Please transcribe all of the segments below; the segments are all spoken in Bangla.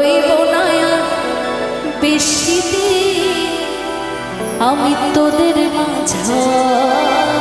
রইব না বেশি আমি তোদের মাঝা।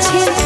千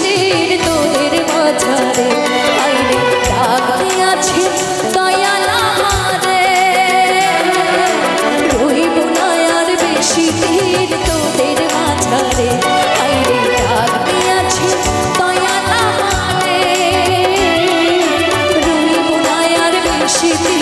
শিশির তোদের মাঝারে। আইরে ডাকতে আছে, দয়াল আমারে। রইব না আর বেশি দিন তোদের মাঝারে। আইরে ডাকতে আছে, দয়াল আমারে। রইব না আর বেশি দিন